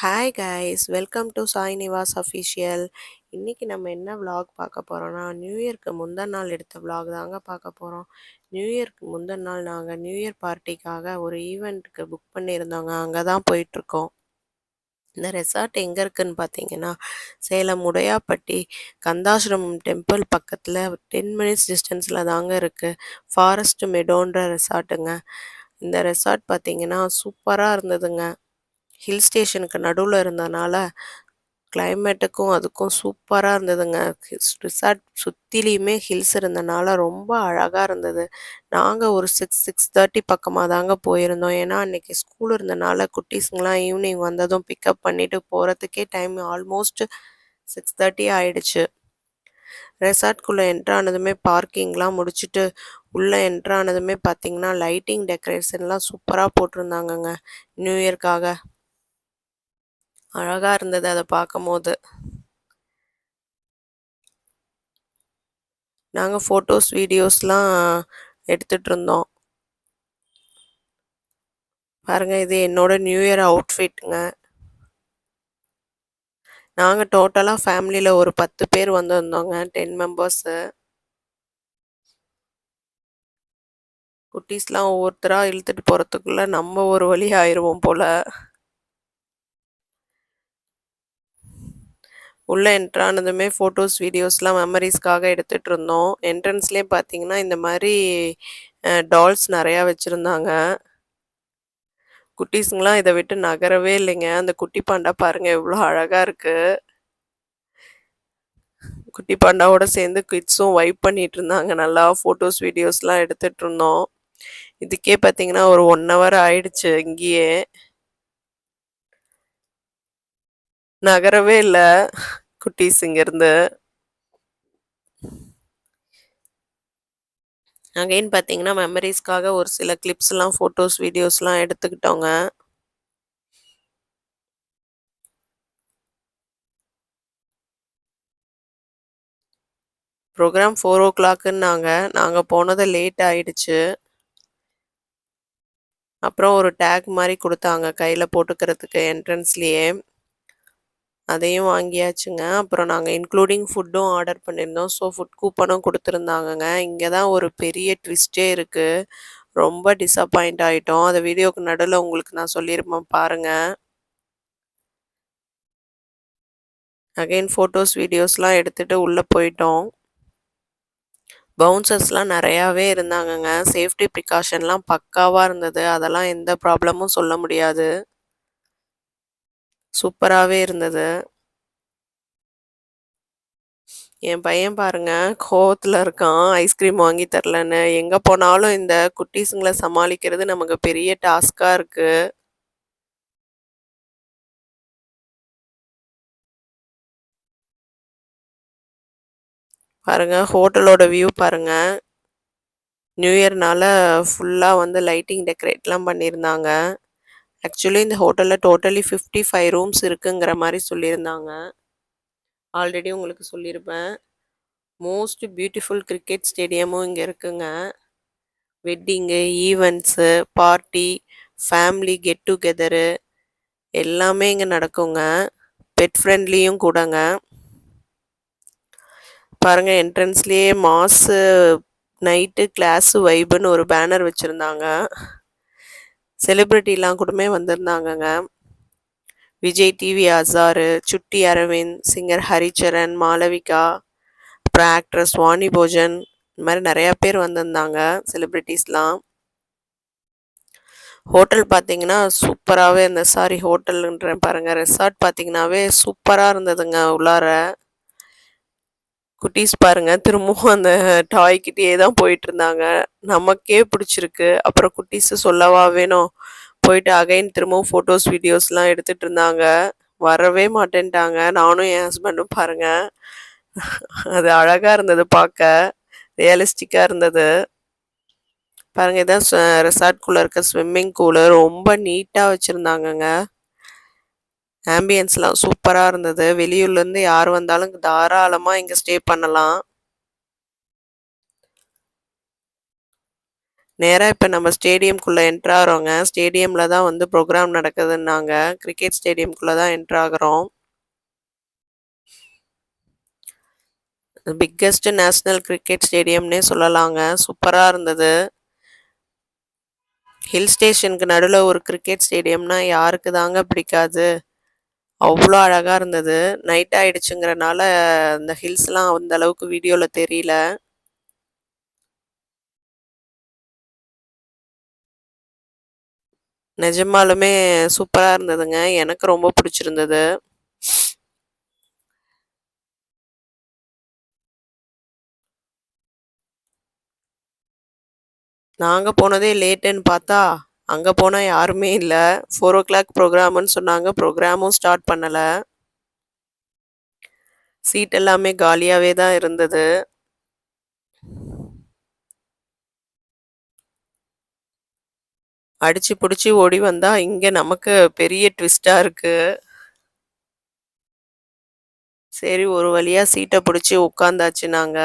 Hi guys welcome to Sai Nivas official இன்றைக்கி நம்ம என்ன விலாக் பார்க்க போகிறோன்னா நியூ இயர்க்கு முந்தின நாள் எடுத்த விலாக் தாங்க பார்க்க போகிறோம் நியூ இயர்க்கு முந்தின நாள் நாங்கள் நியூ இயர் பார்ட்டிக்காக ஒரு ஈவெண்ட்டுக்கு புக் பண்ணியிருந்தோங்க. அங்கே தான் போயிட்டுருக்கோம். இந்த ரெசார்ட் எங்கே இருக்குதுன்னு பார்த்தீங்கன்னா சேலம் உடையாப்பட்டி கந்தாசிரமம் டெம்பிள் பக்கத்தில் டென் மினிட்ஸ் டிஸ்டன்ஸில் தாங்க இருக்குது ஃபாரஸ்ட் மெடோன்ற ரெசார்ட்டுங்க இந்த ரெசார்ட் பார்த்தீங்கன்னா சூப்பராக இருந்ததுங்க. ஹில் ஸ்டேஷனுக்கு நடுவில் இருந்தனால கிளைமேட்டுக்கும் அதுக்கும் சூப்பராக இருந்ததுங்க. ரிசார்ட் சுற்றிலையுமே ஹில்ஸ் இருந்தனால ரொம்ப அழகாக இருந்தது. நாங்கள் ஒரு சிக்ஸ் சிக்ஸ் தேர்ட்டி பக்கமாக தாங்க போயிருந்தோம். ஏன்னா அன்றைக்கி ஸ்கூல் இருந்தனால குட்டீஸுங்களாம் ஈவினிங் வந்ததும் பிக்கப் பண்ணிவிட்டு போகிறதுக்கே டைம் ஆல்மோஸ்ட் சிக்ஸ் தேர்ட்டி ஆயிடுச்சு. ரெசார்ட்குள்ளே என்ட்ரானதுமே பார்க்கிங்லாம் முடிச்சுட்டு உள்ளே என்ட்ரானதுமே பார்த்தீங்கன்னா லைட்டிங் டெக்கரேஷன்லாம் சூப்பராக போட்டிருந்தாங்கங்க. நியூ இயர்க்காக அழகாக இருந்தது அதை பார்க்கும்போது நாங்கள் ஃபோட்டோஸ் வீடியோஸ்லாம் எடுத்துகிட்டு இருந்தோம் பாருங்க இது என்னோட நியூ இயர் அவுட்ஃபிட்டுங்க நாங்கள் டோட்டலாக ஃபேமிலியில் ஒரு பத்து பேர் வந்திருந்தோங்க டென் மெம்பர்ஸு குட்டீஸ்லாம் ஒவ்வொருத்தராக இழுத்துட்டு போகிறதுக்குள்ளே நம்ம ஒரு வழி ஆயிடுவோம் போல். உள்ளே என்ட்ரானதுமே ஃபோட்டோஸ் வீடியோஸ்லாம் மெமரிஸ்க்காக எடுத்துகிட்டு இருந்தோம் என்ட்ரன்ஸ்லேயே பார்த்தீங்கன்னா இந்த மாதிரி டால்ஸ் நிறையா வச்சுருந்தாங்க. குட்டீஸுங்களாம் இதை விட்டு நகரவே இல்லைங்க. அந்த குட்டி பாண்டா பாருங்கள் எவ்வளோ அழகாக இருக்குது குட்டி பாண்டாவோட சேர்ந்து கிட்ஸும் வைப் பண்ணிட்டு இருந்தாங்க நல்லா ஃபோட்டோஸ் வீடியோஸ்லாம் எடுத்துகிட்டு இருந்தோம் இதுக்கே பார்த்தீங்கன்னா ஒரு ஒன் ஹவர் ஆயிடுச்சு இங்கேயே. நகரவே இல்லை. குட்டீஸ் இங்கேருந்து. அகைன் பார்த்தீங்கன்னா மெமரிஸ்க்காக ஒரு சில கிளிப்ஸ்லாம் ஃபோட்டோஸ் வீடியோஸ்லாம் எடுத்துக்கிட்டோங்க. ப்ரோக்ராம் ஃபோர் ஓ கிளாக்குன்னாங்க நாங்கள் போனது லேட் ஆயிடுச்சு. அப்புறம் ஒரு டேக் மாதிரி கொடுத்தாங்க கையில் போட்டுக்கிறதுக்கு என்ட்ரன்ஸ்லேயே அதையும் வாங்கியாச்சுங்க. அப்புறம் நாங்கள் இன்க்ளூடிங் ஃபுட்டும் ஆர்டர் பண்ணியிருந்தோம். ஸோ ஃபுட் கூப்பனும் கொடுத்துருந்தாங்கங்க. இங்கே தான் ஒரு பெரிய ட்விஸ்டே இருக்குது ரொம்ப டிசப்பாயிண்ட் ஆகிட்டோம் அந்த வீடியோக்கு நடுவில் உங்களுக்கு நான் சொல்லியிருப்பேன் பாருங்கள் அகைன் ஃபோட்டோஸ் வீடியோஸ்லாம் எடுத்துகிட்டு உள்ளே போயிட்டோம். பவுன்சர்ஸ்லாம் நிறையாவே இருந்தாங்கங்க. சேஃப்டி ப்ரிகாஷன்லாம் பக்காவாக இருந்தது. அதெல்லாம் எந்த ப்ராப்ளமும் சொல்ல முடியாது. சூப்பராகவே இருந்தது. என் பையன் பாருங்க கோவத்தில் இருக்கான் ஐஸ்கிரீம் வாங்கி தரலன்னு. எங்கே போனாலும் இந்த குட்டீஸுங்களை சமாளிக்கிறது நமக்கு பெரிய டாஸ்காக இருக்குது பாருங்க ஹோட்டலோட வியூ பாருங்க. நியூ இயர்னால ஃபுல்லாக வந்து லைட்டிங் டெக்கரேட்லாம் பண்ணியிருந்தாங்க. ஆக்சுவலி இந்த ஹோட்டலில் டோட்டலி ஃபிஃப்டி ஃபைவ் ரூம்ஸ் இருக்குங்கிற மாதிரி சொல்லியிருந்தாங்க. ஆல்ரெடி உங்களுக்கு சொல்லியிருப்பேன். மோஸ்ட் பியூட்டிஃபுல் கிரிக்கெட் ஸ்டேடியமும் இங்கே இருக்குங்க. Wedding events party family get together எல்லாமே இங்கே நடக்குங்க. பெட் ஃப்ரெண்ட்லியும் கூடங்க. பாருங்கள் என்ட்ரன்ஸ்லேயே மாஸு நைட்டு கிளாஸு வைபுன்னு ஒரு பேனர் வச்சுருந்தாங்க. செலிப்ரிட்டிலாம் கூடமே வந்திருந்தாங்கங்க. விஜய் டிவி அசாரு சுட்டி அரவிந்த் சிங்கர் ஹரிச்சரன் மாளவிகா அப்புறம் ஆக்ட்ரஸ் வாணி போஜன் இந்த மாதிரி நிறையா பேர் வந்திருந்தாங்க செலிப்ரிட்டிஸ்லாம் ஹோட்டல் பார்த்தீங்கன்னா சூப்பராகவே இந்த சாரி ஹோட்டலுன்ற பாருங்கள் ரெசார்ட் பார்த்தீங்கன்னாவே சூப்பராக இருந்ததுங்க உள்ளார. குட்டீஸ் பாருங்கள் திரும்பவும் அந்த டாய்கிட்டே தான் போயிட்டு இருந்தாங்க. நமக்கே பிடிச்சிருக்கு. அப்புறம் குட்டீஸு சொல்லவா வேணும்? போயிட்டு அகைன் திரும்பவும் ஃபோட்டோஸ் வீடியோஸ்லாம் எடுத்துட்டு இருந்தாங்க. வரவே மாட்டேன்ட்டாங்க. நானும் என் ஹஸ்பண்டும் பாருங்க. அது அழகாக இருந்தது பார்க்க. ரியலிஸ்டிக்காக இருந்தது. பாருங்க இதான் ரெசார்ட்குள்ளே இருக்க ஸ்விம்மிங் பூலு ரொம்ப நீட்டாக வச்சுருந்தாங்கங்க. ஆம்பியன்ஸ்லாம் சூப்பராக இருந்தது. வெளியூர்லேருந்து யார் வந்தாலும் தாராளமாக இங்கே ஸ்டே பண்ணலாம். நேராக இப்போ நம்ம ஸ்டேடியம்குள்ளே என்ட்ராகிறோங்க ஸ்டேடியமில் தான் வந்து ப்ரோக்ராம் நடக்குதுன்னாங்க. கிரிக்கெட் ஸ்டேடியம்குள்ளே தான் என்ட்ராகிறோம் பிக்கஸ்ட் நேஷ்னல் கிரிக்கெட் ஸ்டேடியம்னே சொல்லலாங்க. சூப்பராக இருந்தது. ஹில் ஸ்டேஷனுக்கு நடுவில் ஒரு கிரிக்கெட் ஸ்டேடியம்னா யாருக்கு தாங்க பிடிக்காது. அவ்வளோ அழகாக இருந்தது. நைட் ஆயிடுச்சுங்கிறனால இந்த ஹில்ஸ்லாம் அந்த அளவுக்கு வீடியோவில் தெரியல. நிஜமாலுமே சூப்பராக இருந்ததுங்க. எனக்கு ரொம்ப பிடிச்சிருந்தது. நாங்கள் போனதே லேட்டுன்னு பார்த்தா அங்கே போனால் யாருமே இல்லை. ஃபோர் ஓ கிளாக் ப்ரோக்ராம்னு சொன்னாங்க. ப்ரோக்ராமும் ஸ்டார்ட் பண்ணலை. சீட் எல்லாமே காலியாகவே தான் இருந்தது. அடிச்சு பிடிச்சி ஓடி வந்தா இங்க நமக்கு பெரிய ட்விஸ்டா இருக்கு. சரி ஒரு வழியா சீட்டை பிடிச்சி உட்காந்தாச்சு நாங்க.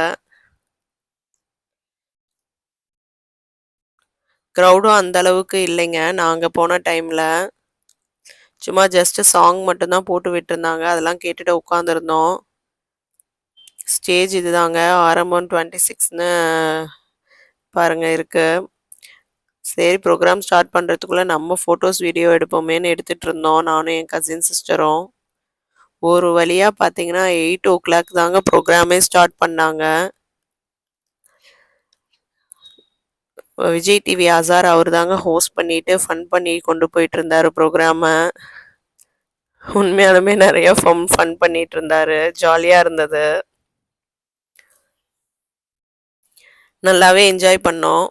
க்ரௌடும் அந்த அளவுக்கு இல்லைங்க. நாங்கள் போன டைமில் சும்மா ஜஸ்ட்டு சாங் மட்டும்தான் போட்டு விட்டுருந்தாங்க. அதெல்லாம் கேட்டுட்டு உட்காந்துருந்தோம் ஸ்டேஜ் இதுதாங்க. ஆரம்பம் டுவெண்ட்டி சிக்ஸ்னு பாருங்க இருக்குது சரி ப்ரோக்ராம் ஸ்டார்ட் பண்ணுறதுக்குள்ளே நம்ம ஃபோட்டோஸ் வீடியோ எடுப்போமேன்னு எடுத்துகிட்டு இருந்தோம் நானும் என் கசின் சிஸ்டரும் ஒரு வழியாக பார்த்தீங்கன்னா எயிட் ஓ கிளாக் தாங்க ப்ரோக்ராமே ஸ்டார்ட் பண்ணாங்க. விஜய் டிவி ஆசார் அவர் தாங்க ஹோஸ்ட் பண்ணிட்டு ஃபன் பண்ணி கொண்டு போயிட்டு இருந்தார் ப்ரோக்ராமை உண்மையாலுமே நிறைய ஃபன் ஃபன் பண்ணிட்டு இருந்தாரு ஜாலியாக இருந்தது. நல்லாவே என்ஜாய் பண்ணோம்.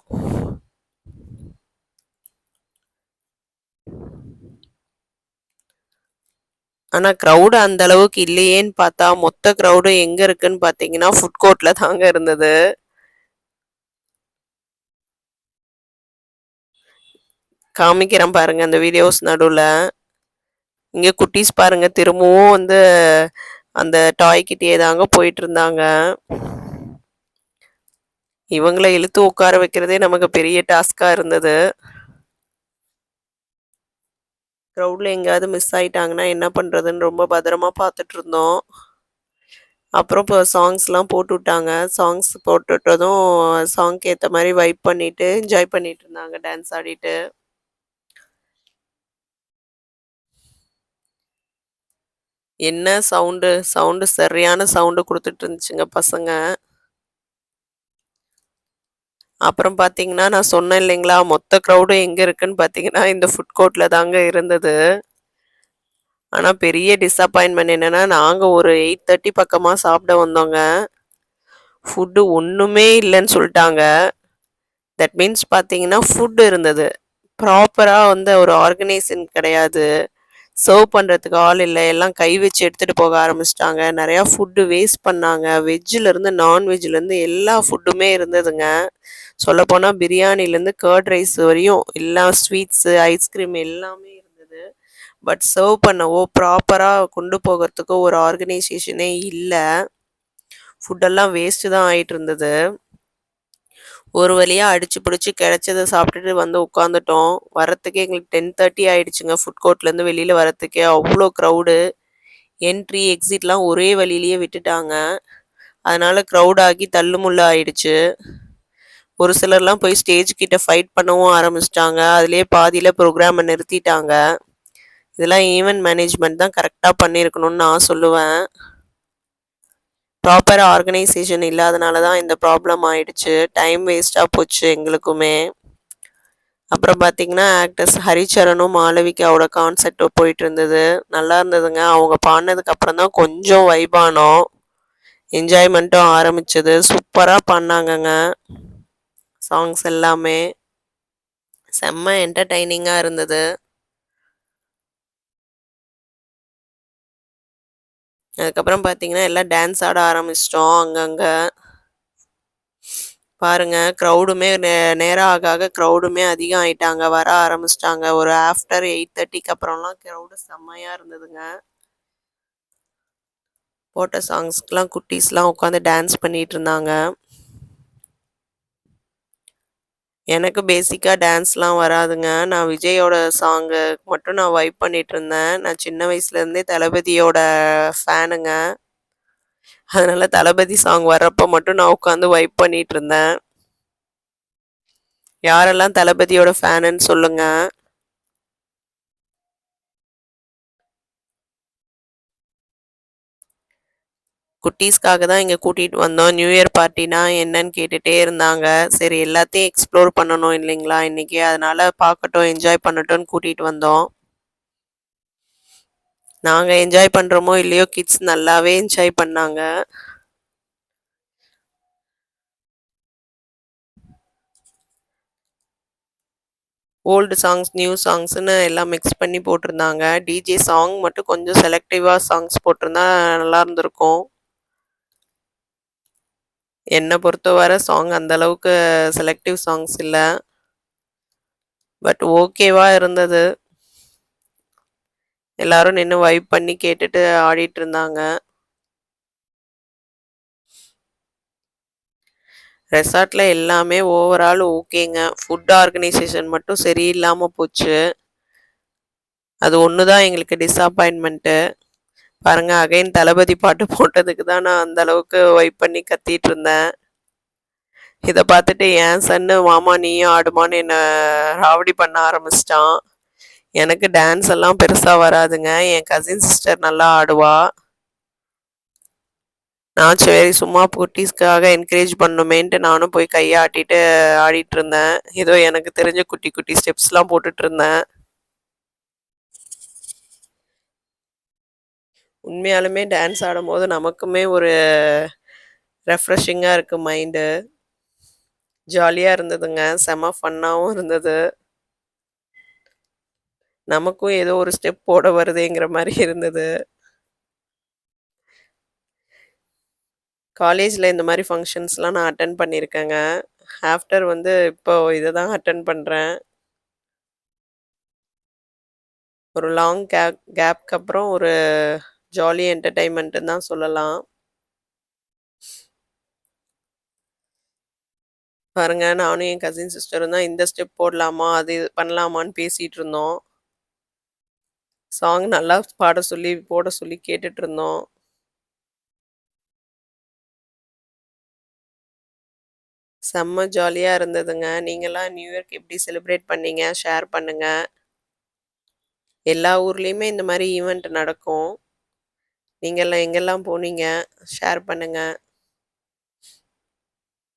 ஆனால் க்ரௌடு அந்த அளவுக்கு இல்லையேன்னு பார்த்தா மொத்த க்ரௌடு எங்க இருக்குன்னு பார்த்தீங்கன்னா ஃபுட் கோர்ட்ல தாங்க இருந்தது. காமிக்கிறேன் பாருங்க அந்த வீடியோஸ் நடுவில். இங்கே குட்டீஸ் பாருங்க திரும்பவும் வந்து அந்த டாய் கிட்டேயே தாங்க போயிட்டு இருந்தாங்க. இவங்களை இழுத்து உட்கார வைக்கிறதே நமக்கு பெரிய டாஸ்காக இருந்தது. க்ரௌடில் எங்கேயாவது மிஸ் ஆயிட்டாங்கன்னா என்ன பண்ணுறதுன்னு ரொம்ப பத்திரமா பார்த்துட்டு இருந்தோம். அப்புறம் இப்போ சாங்ஸ்லாம் போட்டு விட்டாங்க. சாங்ஸ் போட்டுவிட்டதும் சாங்க்கு ஏற்ற மாதிரி வைப் பண்ணிட்டு என்ஜாய் பண்ணிட்டு இருந்தாங்க டான்ஸ் ஆடிட்டு. என்ன சவுண்டு சவுண்டு சரியான சவுண்டு கொடுத்துட்டு இருந்துச்சுங்க பசங்க. அப்புறம் பார்த்தீங்கன்னா நான் சொன்னேன் இல்லைங்களா மொத்த க்ரௌடும் எங்கே இருக்குன்னு பார்த்தீங்கன்னா இந்த ஃபுட் கோர்ட்டில் தாங்க இருந்தது. ஆனால் பெரிய டிஸப்பாயின்மெண்ட் என்னென்னா நாங்கள் ஒரு எயிட் தேர்ட்டி பக்கமாக சாப்பிட வந்தோங்க. ஃபுட்டு ஒன்றுமே இல்லைன்னு சொல்லிட்டாங்க. தட் மீன்ஸ் பார்த்தீங்கன்னா ஃபுட்டு இருந்தது. ப்ராப்பராக வந்து ஒரு ஆர்கனைசேஷன் கிடையாது. சர்வ் பண்ணுறதுக்கு ஆள் இல்லை. எல்லாம் கை வச்சு எடுத்துகிட்டு போக ஆரம்பிச்சிட்டாங்க. நிறையா ஃபுட்டு வேஸ்ட் பண்ணாங்க. வெஜ்ஜிலேருந்து நான்வெஜ்லேருந்து எல்லா ஃபுட்டுமே இருந்ததுங்க. சொல்லப்போனால் பிரியாணிலேருந்து கர்ட் ரைஸ் வரையும் எல்லா ஸ்வீட்ஸு ஐஸ்கிரீம் எல்லாமே இருந்தது. பட் சர்வ் பண்ணவோ ப்ராப்பராக கொண்டு போகிறதுக்கோ ஒரு ஆர்கனைசேஷனே இல்லை. ஃபுட்டெல்லாம் வேஸ்ட்டு தான் ஆகிட்டு இருந்தது. ஒரு வழியாக அடிச்சு பிடிச்சி கிடச்சதை சாப்பிட்டுட்டு வந்து உட்காந்துட்டோம் வரத்துக்கே எங்களுக்கு டென் தேர்ட்டி ஆகிடுச்சுங்க ஃபுட் கோர்ட்லேருந்து வெளியில் வரத்துக்கே அவ்வளோ க்ரௌடு என்ட்ரி எக்ஸிட்லாம் ஒரே வழியிலேயே விட்டுட்டாங்க. அதனால் க்ரௌட் ஆகி தள்ளுமுள்ள ஆயிடுச்சு. ஒரு சிலர்லாம் போய் ஸ்டேஜ் கிட்ட ஃபைட் பண்ணவும் ஆரம்பிச்சிட்டாங்க. அதுலேயே பாதியில் ப்ரோக்ராமை நிறுத்திட்டாங்க. இதெல்லாம் ஈவெண்ட் மேனேஜ்மெண்ட் தான் கரெக்டாக பண்ணியிருக்கணும்னு நான் சொல்லுவேன். ப்ராப்பர் ஆர்கனைசேஷன் இல்லாதனால தான் இந்த ப்ராப்ளம் ஆயிடுச்சு. டைம் வேஸ்ட்டாக போச்சு எங்களுக்குமே. அப்புறம் பார்த்தீங்கன்னா ஆக்டர்ஸ் ஹரிச்சரனும் மாளவிகாவோட கான்செப்ட் போயிட்டு இருந்தது நல்லா இருந்ததுங்க. அவங்க பாடினதுக்கு அப்புறம் தான் கொஞ்சம் வைபானோம் என்ஜாய்மெண்ட்டும் ஆரம்பிச்சது. சூப்பராக பண்ணாங்கங்க. சாங்ஸ் எல்லாமே செம்ம என்டர்டைனிங்காக இருந்தது. அதுக்கப்புறம் பார்த்தீங்கன்னா எல்லாம் டான்ஸ் ஆட ஆரம்பிச்சிட்டோம் அங்கங்கே. பாருங்க க்ரௌடுமே நே நேரம் ஆக ஆக க்ரௌடுமே அதிகம் ஆயிட்டாங்க வர ஆரம்பிச்சிட்டாங்க. ஒரு ஆஃப்டர் எயிட் தேர்ட்டிக்கு அப்புறம்லாம் க்ரௌடு செம்மையாக இருந்ததுங்க. போட்ட சாங்ஸ்க்கெலாம் குட்டீஸ்லாம் உட்காந்து டான்ஸ் பண்ணிகிட்டு இருந்தாங்க. எனக்கு பேசிக்காக டான்ஸ்லாம் வராதுங்க. நான் விஜயோட சாங்கு மட்டும் நான் வைப் பண்ணிட்டுருந்தேன். நான் சின்ன வயசுலேருந்தே தளபதியோட ஃபேனுங்க. அதனால் தளபதி சாங் வர்றப்போ மட்டும் நான் உட்காந்து வைப் பண்ணிட்டுருந்தேன். யாரெல்லாம் தளபதியோட ஃபேனுன்னு சொல்லுங்கள் குட்டீஸ்க்காக தான் இங்கே கூட்டிகிட்டு வந்தோம். நியூ இயர் பார்ட்டினா என்னன்னு கேட்டுகிட்டே இருந்தாங்க. சரி எல்லாத்தையும் எக்ஸ்ப்ளோர் பண்ணணும் இல்லைங்களா இன்றைக்கி அதனால் பார்க்கட்டும், என்ஜாய் பண்ணட்டும்னு கூட்டிகிட்டு வந்தோம். நாங்கள் என்ஜாய் பண்ணுறோமோ இல்லையோ கிட்ஸ் நல்லாவே என்ஜாய் பண்ணாங்க. ஓல்டு சாங்ஸ், நியூ சாங்ஸ்னு எல்லாம் மிக்ஸ் பண்ணி போட்டிருந்தாங்க. டிஜே சாங் மட்டும் கொஞ்சம் செலக்டிவாக சாங்ஸ் போட்டிருந்தா நல்லா இருந்திருக்கும். என்னை பொறுத்தவரை சாங் அந்த அளவுக்கு செலக்டிவ் சாங்ஸ் இல்லை பட் ஓகேவாக இருந்தது. எல்லாரும் நின்று வைப் பண்ணி கேட்டுட்டு ஆடிட்டு இருந்தாங்க. ரெசார்ட்ல எல்லாமே ஓவரால் ஓகேங்க. ஃபுட் ஆர்கனைசேஷன் மட்டும் சரியில்லாமல் போச்சு. அது ஒன்று தான் எங்களுக்கு டிஸப்பாயின்மெண்ட்டு பாருங்க அகைன் தளபதி பாட்டு போட்டதுக்கு தான் நான் அந்த அளவுக்கு வைப் பண்ணி கத்திட்டு இருந்தேன். இதை பார்த்துட்டு என் சன்னு மாமா நீயும் ஆடுமான்னு என்னை ராவடி பண்ண ஆரம்பிச்சிட்டான் எனக்கு டான்ஸ் எல்லாம் பெருசாக வராதுங்க. என் கசின் சிஸ்டர் நல்லா ஆடுவா. நான் சரி சும்மா குட்டீஸ்க்காக என்கரேஜ் பண்ணுமேன்ட்டு நானும் போய் கையாட்டிட்டு ஆடிட்டு இருந்தேன். ஏதோ எனக்கு தெரிஞ்ச குட்டி குட்டி ஸ்டெப்ஸ்லாம் போட்டுட்டு இருந்தேன். உண்மையாலுமே டான்ஸ் ஆடும்போது நமக்குமே ஒரு ரெஃப்ரெஷிங்காக இருக்குது மைண்டு. ஜாலியாக இருந்ததுங்க. செம ஃபன்னாகவும் இருந்தது. நமக்கும் ஏதோ ஒரு ஸ்டெப் போட வருதேங்கிற மாதிரி இருந்தது. காலேஜில் இந்த மாதிரி ஃபங்க்ஷன்ஸ்லாம் நான் அட்டன் பண்ணியிருக்கேங்க. ஆஃப்டர் வந்து இப்போ இதை தான் அட்டன் பண்ணுறேன் ஒரு லாங் கேப் கேப்க்கு அப்புறம் ஒரு ஜாலி என்டர்டைன்மெண்ட்டுன்னு தான் சொல்லலாம். பாருங்க நானும் என் கசின் சிஸ்டரும் தான் இந்த ஸ்டெப் போடலாமா? அது பண்ணலாமான்னு பேசிட்டு இருந்தோம். சாங் நல்லா பாட சொல்லி, போட சொல்லி கேட்டுட்டு இருந்தோம். செம்ம ஜாலியாக இருந்ததுங்க. நீங்களாம் நியூ இயர்க்கு எப்படி செலிப்ரேட் பண்ணீங்க? ஷேர் பண்ணுங்க. எல்லா ஊர்லேயுமே இந்த மாதிரி ஈவெண்ட் நடக்கும். நீங்கள்லாம் எங்கெல்லாம் போனீங்க? ஷேர் பண்ணுங்கள்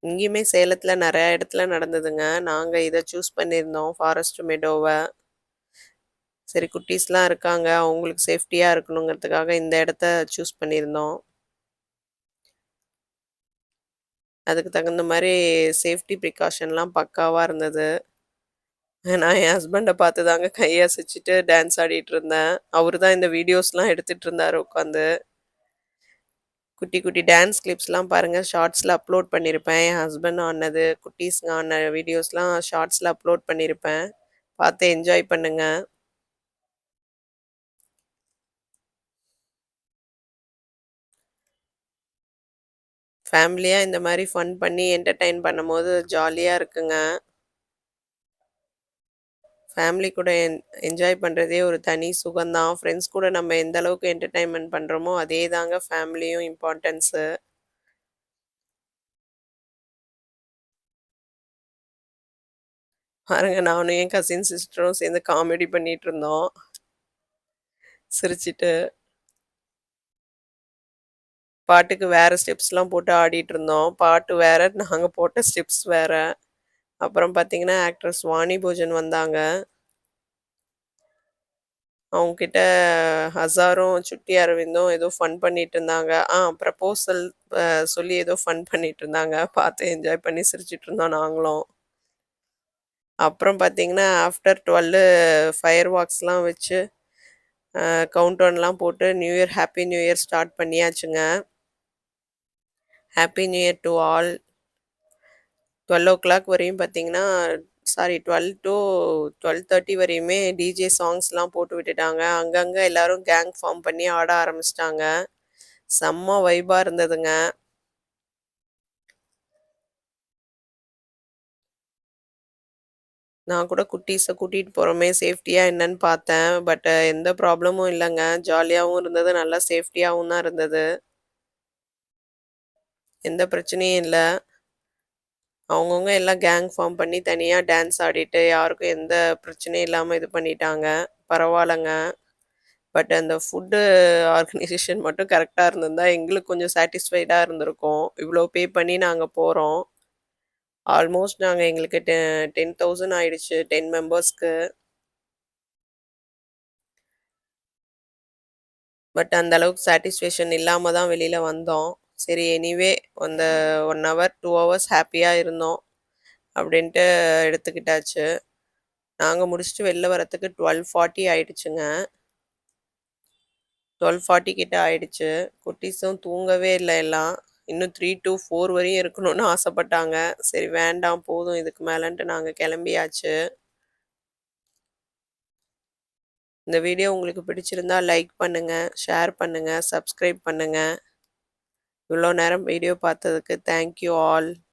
இங்கேயுமே சேலத்தில் நிறையா இடத்துல நடந்ததுங்க. நாங்கள் இதை சூஸ் பண்ணியிருந்தோம் ஃபாரஸ்ட் மெடோவை சரி குட்டீஸ்லாம் இருக்காங்க. அவங்களுக்கு சேஃப்டியாக இருக்கணுங்கிறதுக்காக இந்த இடத்த சூஸ் பண்ணியிருந்தோம். அதுக்கு தகுந்த மாதிரி சேஃப்டி ப்ரிகாஷன்லாம் பக்காவாக இருந்தது. நான் என் ஹஸ்பண்ட பார்த்து தாங்க கை டான்ஸ் ஆடிட்டு இருந்தேன். அவரு தான் இந்த வீடியோஸ்லாம் எடுத்துட்டு இருந்தாரு உட்காந்து. குட்டி குட்டி டான்ஸ் கிளிப்ஸ்லாம் பாருங்க ஷார்ட்ஸ்ல அப்லோட் பண்ணியிருப்பேன். என் ஹஸ்பண்ட் ஆடுனது, குட்டீஸ்ங்க ஆடுன வீடியோஸ்லாம் ஷார்ட்ஸ்ல அப்லோட் பண்ணியிருப்பேன். பார்த்து என்ஜாய் பண்ணுங்க. ஃபேமிலியா இந்த மாரி ஃபன் பண்ணி என்டர்டெயின் பண்ணும்போது ஜாலியா இருக்குங்க. ஃபேமிலி கூட என் என்ஜாய் பண்ணுறதே ஒரு தனி சுகந்தான் ஃப்ரெண்ட்ஸ் கூட நம்ம எந்த அளவுக்கு என்டர்டைன்மெண்ட் பண்ணுறோமோ அதே தாங்க ஃபேமிலியும் இம்பார்ட்டன்ஸு. பாருங்க நானும் என் கசின் சிஸ்டரும் சேர்ந்து காமெடி பண்ணிட்டு இருந்தோம். சிரிச்சுட்டு. பாட்டுக்கு வேற ஸ்டெப்ஸ்லாம் போட்டு ஆடிட்டு இருந்தோம். பாட்டு வேற, நாங்கள் போட்ட ஸ்டெப்ஸ் வேற. அப்புறம் பார்த்தீங்கன்னா, ஆக்ட்ரஸ் வாணி பூஜன் வந்தாங்க. அவங்கக்கிட்ட ஹசாரும் ஹஸாரும், சுட்டி அரவிந்தும் ஏதோ ஃபன் பண்ணிட்டு இருந்தாங்க. ஆ ப்ரப்போசல் சொல்லி ஏதோ ஃபன் பண்ணிட்டு இருந்தாங்க. பார்த்து என்ஜாய் பண்ணி சிரிச்சிட்டு இருந்தோம் நாங்களும். அப்புறம் பார்த்தீங்கன்னா, ஆஃப்டர் 12 ஃபயர் வாக்ஸ்லாம் வச்சு, அ கவுண்டவுன்லாம் போட்டு new year happy new year start பண்ணியாச்சுங்க. Happy new year to all. 12:00 வரையும் பார்த்தீங்கன்னா, சாரி 12 டூ 12:30 வரையுமே டிஜே சாங்ஸ்லாம் போட்டு விட்டுட்டாங்க. அங்கங்கே எல்லோரும் கேங் ஃபார்ம் பண்ணி ஆட ஆரம்பிச்சிட்டாங்க செம்ம வைபாக இருந்ததுங்க. நான் கூட குட்டீஸை கூட்டிகிட்டு போகிறோமே சேஃப்டியாக என்னன்னு பார்த்தேன். பட் எந்த ப்ராப்ளமும் இல்லைங்க ஜாலியாகவும் இருந்தது. நல்லா சேஃப்டியாகவும் தான் இருந்தது. எந்த பிரச்சனையும் இல்லை அவங்கவுங்க எல்லாம் கேங் ஃபார்ம் பண்ணி தனியாக டான்ஸ் ஆடிட்டு, யாருக்கும் எந்த பிரச்சனையும் இல்லாமல் இது பண்ணிட்டாங்க. பரவாயில்லங்க பட் அந்த ஃபுட்டு ஆர்கனைசேஷன் மட்டும் கரெக்டாக இருந்திருந்தா, எங்களுக்கு கொஞ்சம் சாட்டிஸ்ஃபைடாக இருந்திருக்கும். இவ்வளோ பே பண்ணி நாங்கள் போகிறோம் ஆல்மோஸ்ட் நாங்கள் எங்களுக்கு டெ 10,000 ஆயிடுச்சு 10 மெம்பர்ஸ்க்கு. பட் அந்த அளவுக்கு சாட்டிஸ்ஃபேக்ஷன் இல்லாமல் தான் வெளியில் வந்தோம். சரி எனிவே அந்த ஒன் ஹவர், டூ ஹவர்ஸ் ஹாப்பியாக இருந்தோம். அப்படின்ட்டு எடுத்துக்கிட்டாச்சு. நாங்கள் முடிச்சுட்டு வெளில வரத்துக்கு டுவெல் ஃபார்ட்டி ஆயிடுச்சுங்க. 12:40 கிட்ட ஆயிடுச்சு. குட்டீஸும் தூங்கவே இல்லை எல்லாம். இன்னும் 3-4 வரையும் இருக்கணும்னு ஆசைப்பட்டாங்க. சரி வேண்டாம் போதும் இதுக்கு மேலன்ட்டு நாங்கள் கிளம்பியாச்சு இந்த வீடியோ உங்களுக்கு பிடிச்சிருந்தா லைக் பண்ணுங்கள் ஷேர் பண்ணுங்கள் சப்ஸ்கிரைப் பண்ணுங்கள் இவ்வளோ நேரம் வீடியோ பார்த்ததுக்கு தேங்க் யூ ஆல்.